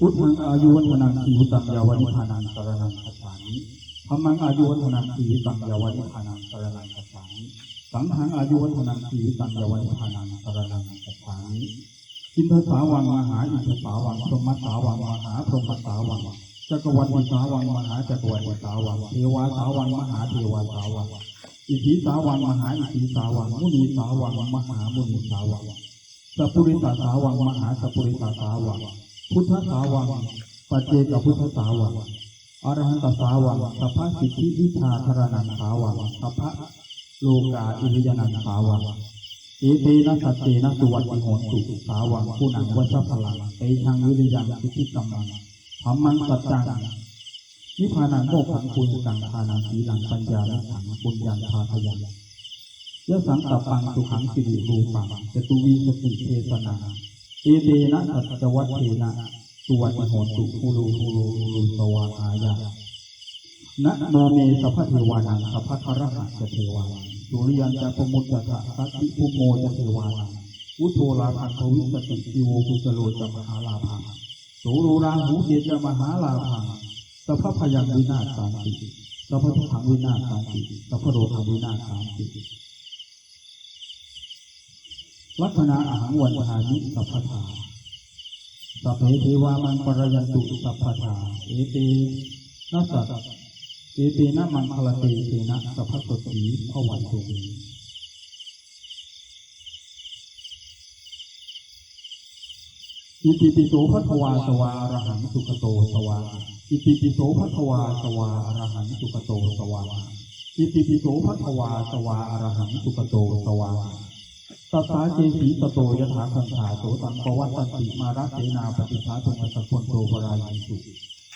พุทธังอายุวัฒนังชีวิตังยาวนิพานังสรนังคัจฉามิธรรมังอายุวัฒนังชีวิตังยาวนิพานังสรนังคัจฉามิสังฆังอายุวัฒนังชีวิตังยาวนิพานังสรนังคัจฉามิอินทสาวังมหาอินทสาวังพรหมสาวังมหาพรหมสาวังจักรวรรดิสาวังมหาจักรวรรดิสาวังเทวาสาวังมหาเทวาสาวังอิทธิสาวังมหาอิทธิสาวังมุนีสาวังมหามุนีสาวังสัพพุริสาสาวังมหาสัพพุริสาสาวัง พุทธสาวังปัจเจกพุทธสาวังอรหันตสาวังสัพพสิทธิวิชาธารนังสาวังสัพพะโลกาอิริยนังสาวังเอเตนะสัจเจนะสุวัติโหนตุสาวังผู้นังวัชพลังเตชังวิริยังสิทธิกัมมังธรรมังสัจจังนิพพานังโมกขังปุญจังทานังสีลังปัญญาลังขังปุญญังพาทยังยะสังกัปปังสุขังสิริรูปังจตุวีสติเทศนา อเตนะสัจวัตเทนะสุวัติโหตุภูรูภูรูภูรูสวาหายานะโมเมสัพพเทวานังสัพพะทรหัสเทวานสุริยันจะปมุตตะสัตติภูโมจะเทวานอุโทลาภังทวิสติสิโวกุสโลจะมหาลาภังโสรูราหูเยจะมหาลาภังสัพพะพยังวินาศสามติสัพพะทุกขังวินาศสามติสัพพะโรคังวินาศสามติ ลัคนาอาหังวันทานิสัพพทาสัพเพเทวามังปรยันตุสัพพทาเอเตนะสัตเอเตนะมังคลเตเตนะสัพพสตีพวันตุอิติปิโสภควาสวาอรหังสุขโตสวาอิติปิโสภควาสวาอรหังสุขโตสวาอิติปิโสภควาสวาอรหังสุขโตสวา สัตตาเจสีสโตยถาคันธาโสตังปวัตตันติมารัเสนาปฏิภาตุงสัพพนโตปรายิสุ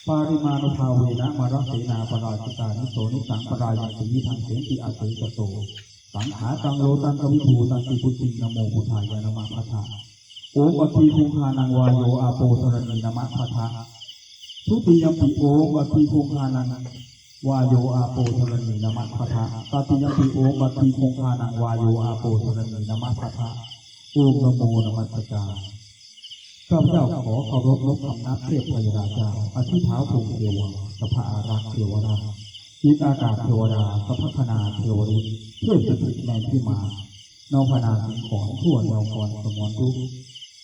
ปาริมานุภาเวนะมารัเสนาปราชิตานิโสนิสังปรายันติวิทังเสนติอาเสสโตสังขาตังโลตังกวิภูตังติพุติงนโมพุทธายะนมะพัทธาโอมอภิคุงคานังวายโยอาโปสรณีนามะพัทธาทุติยมปิโอมอภิคุงคานัง วายโยอาโปธรณีนมัสพะทะตติยปิโอมัตติคงคานังวายโยอาโปธรณีนมัสพะทะโอมโมนมัสการข้าพเจ้าขอเคารพนบคำนับเทพพยราชาอธิเท้าภูมิเทวาสภาอารักษ์เทวราจิตอากาศเทวดาสพัฒนาเทวริช่วยสถิตในที่มาเนาพนาสิงขอนทั่วแนวกรสมรทุก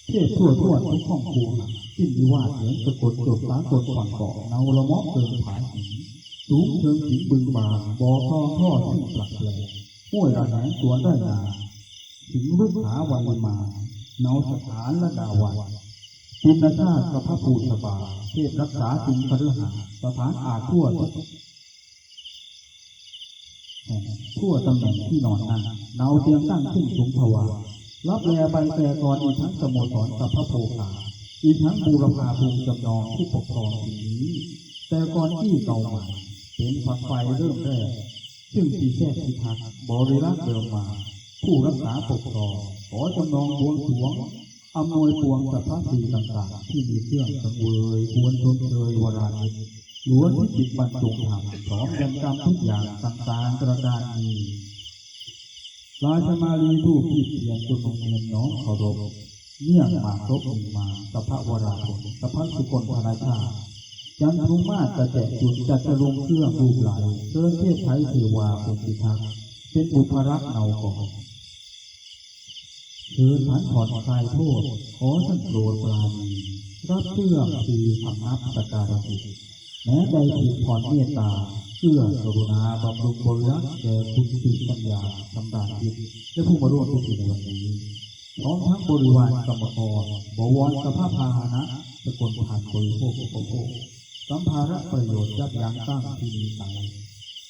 เทพทั่วทั่วทุกห้องครัวสิ้นวิวาทเหมือนสะกดจดสากลฝั่งเกาะเนาละมาะเกินผาหิน สูงเชิงถึงบึงบาบ่อคลองท่อที่ปลักแหลห้วยระแหงสวนได้นาถึงรุกหาวันมาเนาสถานละดาวันปุณชาติกับพระภูสบาเทพรักษาสิงคฤหาสถานอาทั่วทั่วตำแหน่งที่นอนนั่งเนาเตียงตั้งขึ้นสูงทวารับแลใบแปรกรอีกทั้งสโมสรกับพระโพคาอีกทั้งบูรพาภูมิจำนองผู้ปกครองสิ่งนี้แต่ก่อนที่เก่าใหม่ เห็นฝักไฟเริ่มแรกซึ่งที่แท้ที่ทักบริรักษ์เดิมมา ผู้รักษาปกครองขอจำนองบวงสรวงอำนวยปวงสัพพะสีต่างๆ ที่มีเครื่องสังเวยควรชมเชยวรานิล้วนที่จิตบรรจงทำพร้อมยังกรรมทุกอย่างต่างๆประการนี้ราชมาลีผู้พิเพียรจนลงเงินน้องเคารพเนี่ยมาครบมีมาสัพพะวราชสัพพะสุกลธนาชาติ จันทุมาตจะแจกจุดจัดจะลงเครื่องรูปไหลเชิญเทพไทยเทวาองค์พิทักษ์เป็นบุพรักษ์เนาก่อนเชิญฐานผ่อนคลายโทษ ขอท่านโปรดปราณีรับเครื่องทีสำนับสการะิแม้ใจผิดผ่อนเมตตาเชื่อกรุณาบำรุงบริรักษ์แก่คุณติปัญญาสำดานยิตและผู้มาร่วมพิธีในวันนี้พร้อมทั้งบริวารกรรมกรบวรสภาพพาหนะสกลผ่านบริโภคอุปโภค สัมภาระประโยชน์ยับยั้งตั้งที่มีไต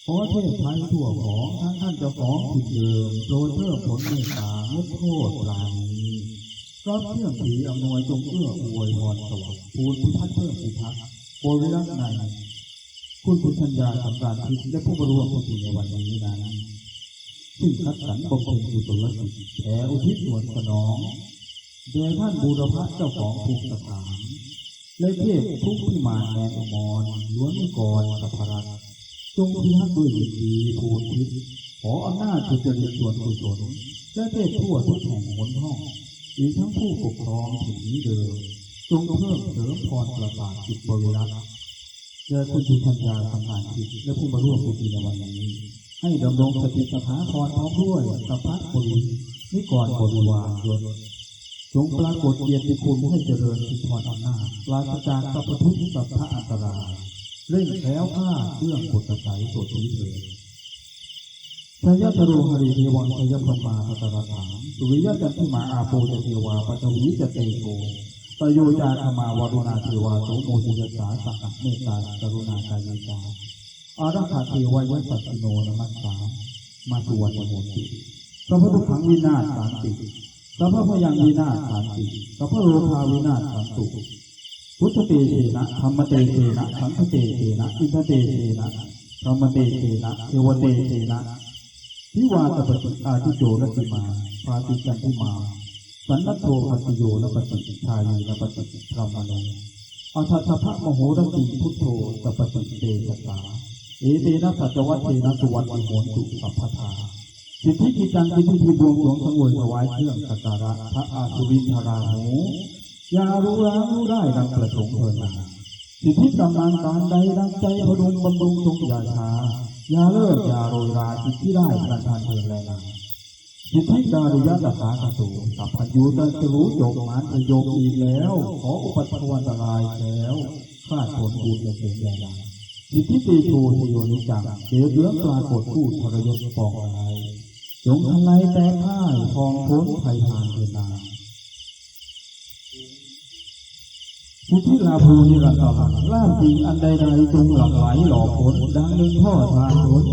ขอเทพไทยทั่วของทั้งท่านเจ้าของผิดเดิมโปรดเพิ่มผลเมตตางดโทษลานี้รับเพื่องผีอำนวยจงเอื้ออวยพรสวัสดิ์ภูมิพิทักษ์เพิ่มพิทักษ์บริรักษ์ในคุณพุทธัญญาสำราญทิพย์และผู้มาร่วมพิธีในวันนี้นั้นซึ่งคัดสรรบำเพ็ญกุศลกิจแผ่อุทิศส่วนสนองแด่ท่านบูรพะเจ้าของภูมิสถาน และเทพทุกที่มาแนอมรล้วนกรสัพพรัตน์จงพิทักษ์ด้วยดีภูนทิพย์ขออำนาจจุจริตส่วนกุศลและเทพทั่วทุกแห่งหนห้องอีกทั้งผู้ปกครองถึงนี้เดิมจงเพิ่มเสริมพรประสาทจิตบริรักษ์แด่คุณผู้ชัญญาทำงานจิตและผู้มาร่วมพิธีในวันนี้ ให้ดำรงสติสถาพรพร้อมด้วยสัพพะบรินิกรบริวารยศ จงปรากฏเกียรติคุณให้เจริญสิทธรอำนาจปราศจากสัพพทุกข์สัพพะอันตรายเร่งแล้วคลาเรื่องปุตตะไสยโสดนี้เถิดชยตโรหริเทวังชยพมาตตรถามสุริยะจันทิมาอาโปจเทวาปัจวีจเตโกตโยจาคมาวรุณาเทวาโสโมสุยสาสักเมตตากรุณากายกาอารักขาเทวายสัตติโนนมัสสามาสวรรณโมติสัพพทุกขังวินาศสานติ สัพพพยังวินาศสานติสัพพโรคาวินาศสานตุพุทธเตเทนะธรรมเตเทนะสังฆเตเทนะอินทเตเทนะธรรมเตเทนะเทวเตเทนะทิวาตปฏิอาทิโจรติมาปาติจันทิมาสันนโทปัสโยนปฏิชายีนปฏิธรรมโนอัฏฐพระมโหรติพุทโธตปฏิเตชะสาเอเตนะสัจวัตเทนะสุวัตติโหนตุสัพพทา สิทธิกิจจังกิจที่บวงสรวงสังเวยถวายเครื่องสักการะพระอาสุรินทราหูอย่ารู้ร้างรู้ได้ดังประสงค์เถิดนาสิทธิกำลังการใดดังใจพดุงบำรุงทรงยาชาอย่าเลิกอย่าโรยราสิทธิได้ประทานเถิดแลนะสิทธิการุยะตถาคตุสัพพยุตันจะรู้จบมานจะโยกอีกแล้ว ขออุปัตถวันตรายแล้วข้าผลบุญและเสียงใหญ่ลาสิทธิตีโชทโยนิจังเสือเรื่องปรากฏผู้ทรยศปองอะไรจงทลายแต่พ่ายพองพ้นไทยทานเถินาสิทธิลาภูนิรันตรังล่ามจริงอันใดๆจงหลั่งไหลหลอกผลดังหนึ่งพ่อทานผล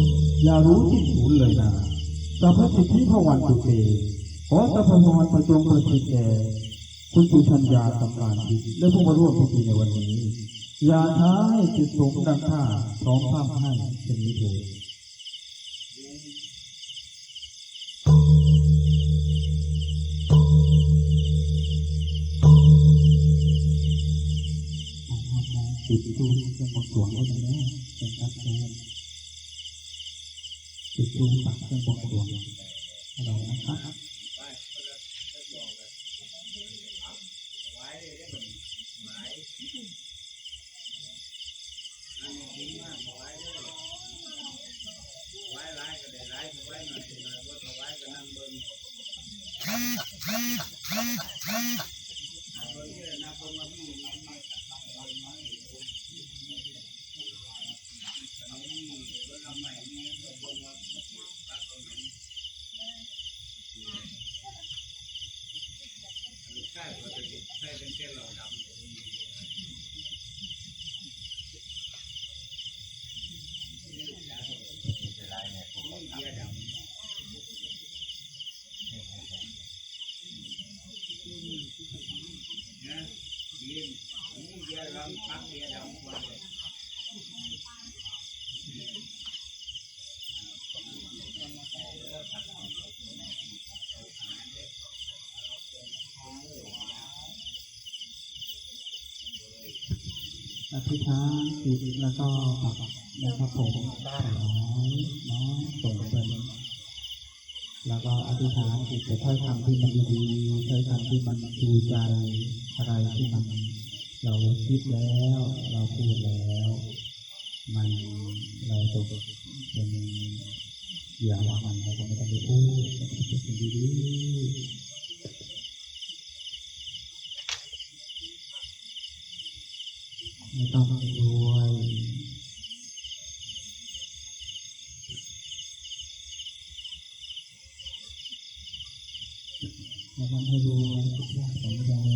อย่ารู้ที่ศูนย์เลยนะสัพพสิทธิพวันตุเตขอสัพพมรประจงประสิทธิ์แก่คุณสุชัญญาสำราญจิตและผู้มาร่วมพิธีในวันนี้ อย่าท้าให้จิตสมดังข้าพร้อมข้ามให้เช่นนี้เถิด ติดตู้เป็นบทสวงไว้แล้วเป็นตัดเองติดตู้ปักเป็นบทสวงเรานะครับ อธิษฐานจิตแล้วก็ปักนะครับผมขอน้องส่งเป็นแล้วก็อธิษฐานจิตจะถ้อยคำที่มันดีถ้อยคำที่มันชูใจ อะไรที่มันเราคิดแล้ว เราพูดแล้ว มันเราตกเป็นอย่างว่ามันเราก็ไม่ต้องไปพูดเราก็พูดเป็นดีๆไม่ต้องไปรวยไม่ต้องให้รวยทุกอย่างของแรง